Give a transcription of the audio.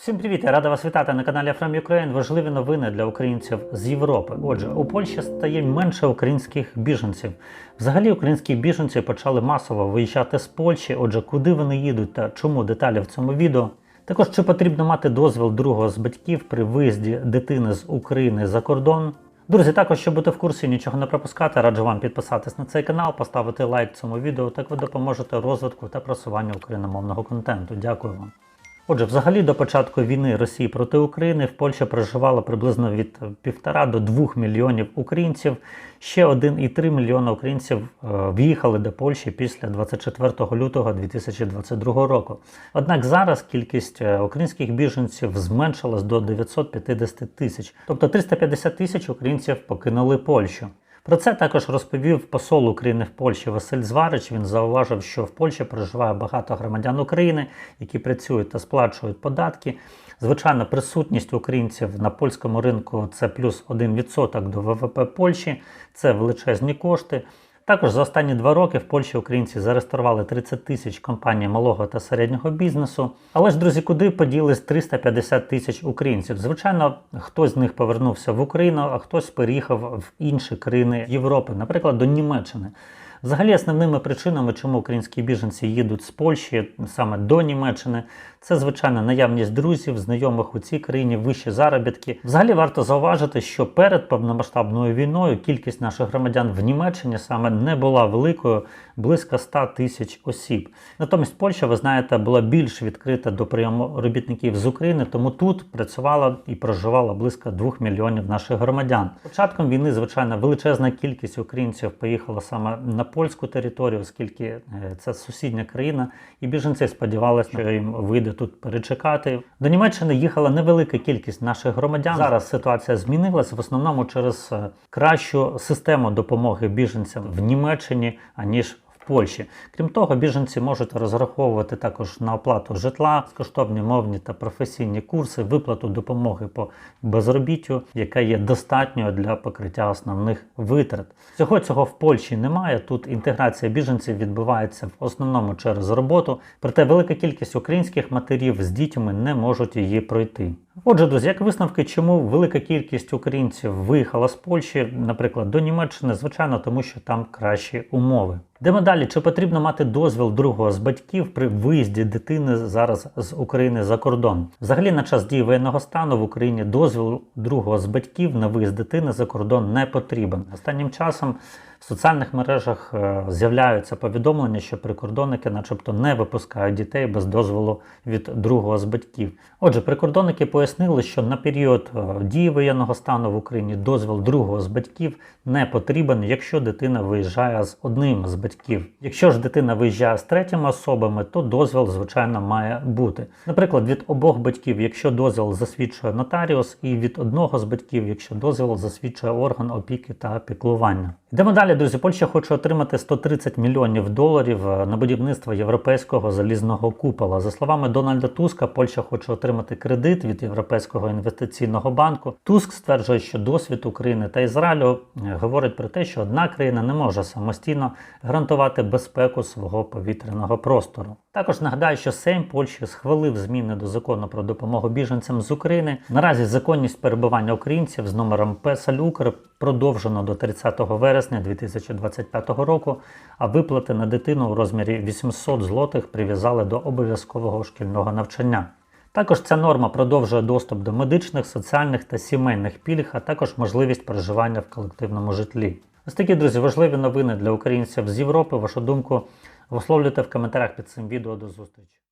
Всім привіт! Рада вас вітати на каналі From Ukraine. Важливі новини для українців з Європи. Отже, у Польщі стає менше українських біженців. Взагалі, українські біженці почали масово виїжджати з Польщі. Отже, куди вони їдуть та чому деталі в цьому відео. Також чи потрібно мати дозвіл другого з батьків при виїзді дитини з України за кордон. Друзі, також щоб бути в курсі, нічого не пропускати, раджу вам підписатись на цей канал, поставити лайк цьому відео. Так ви допоможете розвитку та просуванню україномовного контенту. Дякую вам. Отже, взагалі до початку війни Росії проти України в Польщі проживало приблизно від 1,5 до 2 мільйонів українців. Ще 1,3 мільйона українців е, в'їхали до Польщі після 24 лютого 2022 року. Однак зараз кількість е, українських біженців зменшилась до 950 тисяч, тобто 350 тисяч українців покинули Польщу. Про це також розповів посол України в Польщі Василь Зварич. Він зауважив, що в Польщі проживає багато громадян України, які працюють та сплачують податки. Звичайно, присутність українців на польському ринку це плюс 1% до ВВП Польщі, це величезні кошти. Також за останні два роки в Польщі українці зареєстрували 30 тисяч компаній малого та середнього бізнесу. Але ж, друзі, куди поділись 350 тисяч українців? Звичайно, хтось з них повернувся в Україну, а хтось переїхав в інші країни Європи, наприклад, до Німеччини. Взагалі, основними причинами, чому українські біженці їдуть з Польщі саме до Німеччини, це звичайно наявність друзів, знайомих у цій країні, вищі заробітки. Взагалі варто зауважити, що перед повномасштабною війною кількість наших громадян в Німеччині саме не була великою, близько 100 тисяч осіб. Натомість Польща, ви знаєте, була більш відкрита до прийому робітників з України, тому тут працювала і проживало близько 2 мільйонів наших громадян. Початком війни, звичайно, величезна кількість українців поїхала саме на польську територію, оскільки е, це сусідня країна, і біженці сподівалися, що їм вийде тут перечекати. До Німеччини їхала невелика кількість наших громадян. Зараз ситуація змінилася в основному через е, кращу систему допомоги біженцям в Німеччині аніж. Польщі, крім того, біженці можуть розраховувати також на оплату житла, скоштовні мовні та професійні курси, виплату допомоги по безробіттю, яка є достатньою для покриття основних витрат. Всього цього в Польщі немає. Тут інтеграція біженців відбувається в основному через роботу, проте велика кількість українських матерів з дітьми не можуть її пройти. Отже, друзі, як висновки, чому велика кількість українців виїхала з Польщі, наприклад, до Німеччини, звичайно, тому що там кращі умови. Йдемо далі. Чи потрібно мати дозвіл другого з батьків при виїзді дитини зараз з України за кордон? Взагалі, на час дії воєнного стану в Україні дозвіл другого з батьків на виїзд дитини за кордон не потрібен. Останнім часом в соціальних мережах е, з'являються повідомлення, що прикордонники, начебто, не випускають дітей без дозволу від другого з батьків. Отже, прикордонники пояснили, що на період е, дії воєнного стану в Україні дозвіл другого з батьків не потрібен, якщо дитина виїжджає з одним з батьків. Якщо ж дитина виїжджає з третіми особами, то дозвіл, звичайно, має бути. Наприклад, від обох батьків, якщо дозвіл засвідчує нотаріус, і від одного з батьків, якщо дозвіл засвідчує орган опіки та піклування. Йдемо далі, друзі. Польща хоче отримати 130 мільйонів доларів е, на будівництво європейського залізного купола. За словами Дональда Туска, Польща хоче отримати кредит від Європейського інвестиційного банку. Туск стверджує, що досвід України та Ізраїлю е, говорить про те, що одна країна не може самостійно гарантувати безпеку свого повітряного простору. Також нагадаю, що Сейм Польщі схвалив зміни до закону про допомогу біженцям з України. Наразі законність перебування українців з номером ПЕСАЛЮКР продовжено до 30 вересня 2025 року, а виплати на дитину у розмірі 800 злотих прив'язали до обов'язкового шкільного навчання. Також ця норма продовжує доступ до медичних, соціальних та сімейних пільг, а також можливість проживання в колективному житлі. Ось такі друзі, важливі новини для українців з Європи. Вашу думку висловлюйте в коментарях під цим відео. До зустрічі.